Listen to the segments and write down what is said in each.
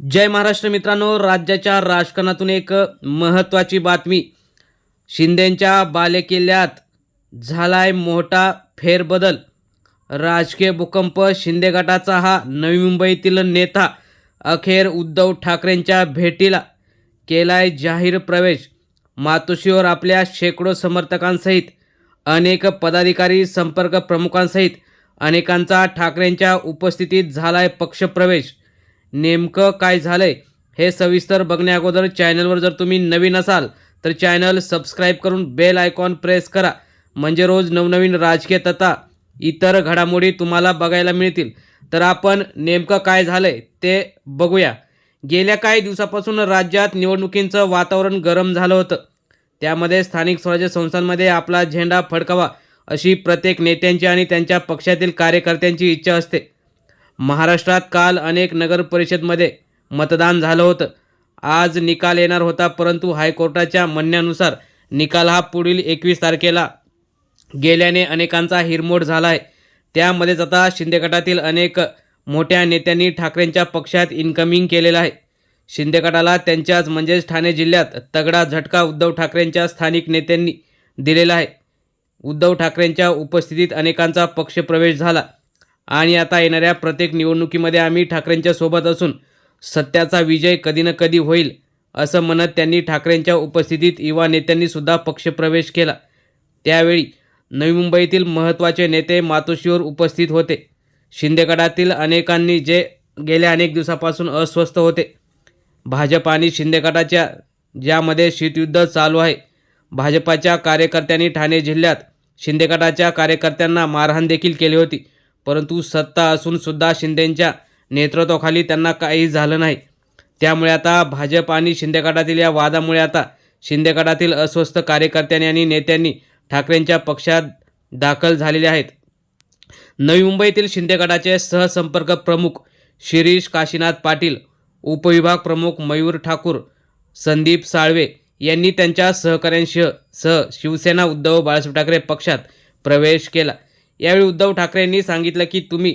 जय महाराष्ट्र मित्रांनो राज्याच्या राजकारणातून एक महत्त्वाची बातमी. शिंदेंच्या बालेकिल्ल्यात झालाय मोठा फेरबदल. राजकीय भूकंप शिंदे गटाचा हा नवी मुंबईतील नेता अखेर उद्धव ठाकरेंच्या भेटीला केलाय जाहीर प्रवेश. मातोश्रीवर आपल्या शेकडो समर्थकांसहित अनेक पदाधिकारी संपर्क प्रमुखांसहित अनेकांचा ठाकरेंच्या उपस्थितीत झालाय पक्षप्रवेश. नेमकं काय झालंय हे सविस्तर बघण्या अगोदर चॅनलवर जर तुम्ही नवीन असाल तर चॅनल सबस्क्राईब करून बेल आयकॉन प्रेस करा. म्हणजे रोज नवनवीन राजकीय तथा इतर घडामोडी तुम्हाला बघायला मिळतील. तर आपण नेमकं काय झालंय ते बघूया. गेल्या काही दिवसापासून राज्यात निवडणुकींचं वातावरण गरम झालं होतं. त्यामध्ये स्थानिक स्वराज्य संस्थांमध्ये आपला झेंडा फडकावा अशी प्रत्येक नेत्यांची आणि त्यांच्या पक्षातील कार्यकर्त्यांची इच्छा असते. महाराष्ट्रात काल अनेक नगर परिषदमध्ये मतदान झालं होतं. आज निकाल येणार होता परंतु हायकोर्टाच्या म्हणण्यानुसार निकाल हा पुढील एकवीस तारखेला. गेल्याने अनेकांचा हिरमोड झाला आहे त्यामध्येच आता शिंदे गटातील अनेक मोठ्या नेत्यांनी ठाकरेंच्या पक्षात इन्कमिंग केलेलं आहे. शिंदे गटाला त्यांच्याच म्हणजेच ठाणे जिल्ह्यात तगडा झटका उद्धव ठाकरेंच्या स्थानिक नेत्यांनी दिलेला आहे. उद्धव ठाकरेंच्या उपस्थितीत अनेकांचा पक्षप्रवेश झाला. आणि आता येणाऱ्या प्रत्येक निवडणुकीमध्ये आम्ही ठाकरेंच्या सोबत असून सत्याचा विजय कधी ना कधी होईल असं म्हणत त्यांनी ठाकरेंच्या उपस्थितीत युवा नेत्यांनी सुद्धा पक्षप्रवेश केला. त्यावेळी नवी मुंबईतील महत्त्वाचे नेते मातोश्रीवर उपस्थित होते. शिंदेगडातील अनेकांनी जे गेल्या अनेक दिवसापासून अस्वस्थ होते. भाजप आणि शिंदेगडाच्या ज्यामध्ये शीतयुद्ध चालू आहे भाजपाच्या कार्यकर्त्यांनी ठाणे जिल्ह्यात शिंदेगडाच्या कार्यकर्त्यांना मारहाण देखील केली होती. परंतु सत्ता असून सुद्धा शिंदेंच्या नेतृत्वाखाली त्यांना काही झालं नाही. त्यामुळे आता भाजप आणि शिंदे गटातील या वादामुळे आता शिंदे गटातील अस्वस्थ कार्यकर्त्यांनी आणि नेत्यांनी ठाकरेंच्या पक्षात दाखल झालेले आहेत. नवी मुंबईतील शिंदे गटाचे सहसंपर्क प्रमुख शिरीष काशीनाथ पाटील उपविभाग प्रमुख मयूर ठाकूर संदीप साळवे यांनी त्यांच्या सहकाऱ्यांशी सह शिवसेना उद्धव बाळासाहेब ठाकरे पक्षात प्रवेश केला. यावेळी उद्धव ठाकरेंनी सांगितलं की तुम्ही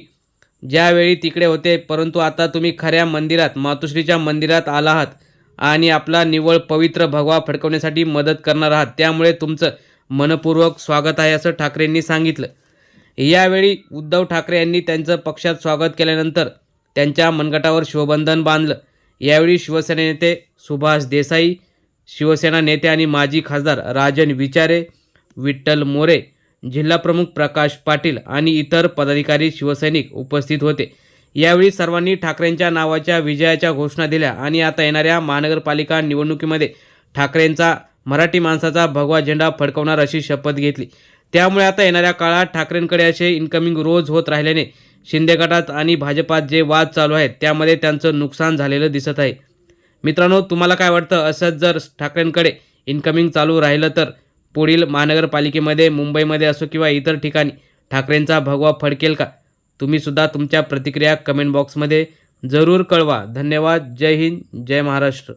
ज्यावेळी तिकडे होते परंतु आता तुम्ही खऱ्या मंदिरात मातोश्रीच्या मंदिरात आला आहात आणि आपला निव्वळ पवित्र भगवा फडकवण्यासाठी मदत करणार आहात त्यामुळे तुमचं मनपूर्वक स्वागत आहे असं ठाकरेंनी सांगितलं. यावेळी उद्धव ठाकरे यांनी त्यांचं पक्षात स्वागत केल्यानंतर त्यांच्या मनगटावर शिवबंधन बांधलं. यावेळी शिवसेना नेते सुभाष देसाई शिवसेना नेते आणि माजी खासदार राजन विचारे विठ्ठल मोरे जिल्हाप्रमुख प्रकाश पाटील आणि इतर पदाधिकारी शिवसैनिक उपस्थित होते. यावेळी सर्वांनी ठाकरेंच्या नावाच्या विजयाच्या घोषणा दिल्या आणि आता येणाऱ्या महानगरपालिका निवडणुकीमध्ये ठाकरेंचा मराठी माणसाचा भगवा झेंडा फडकवणार अशी शपथ घेतली. त्यामुळे आता येणाऱ्या काळात ठाकरेंकडे असे इन्कमिंग रोज होत राहिल्याने शिंदे गटात आणि भाजपात जे वाद चालू आहेत त्यामध्ये त्यांचं नुकसान झालेलं दिसत आहे. मित्रांनो तुम्हाला काय वाटतं? असंच जर ठाकरेंकडे इन्कमिंग चालू राहिलं तर? पुढील महानगरपालिकेमध्ये मुंबईमध्ये असो किंवा इतर ठिकाणी ठाकरेंचा भगवा फडकेल का? तुम्हीसुद्धा तुमच्या प्रतिक्रिया कमेंट बॉक्समध्ये जरूर कळवा. धन्यवाद. जय हिंद. जय महाराष्ट्र.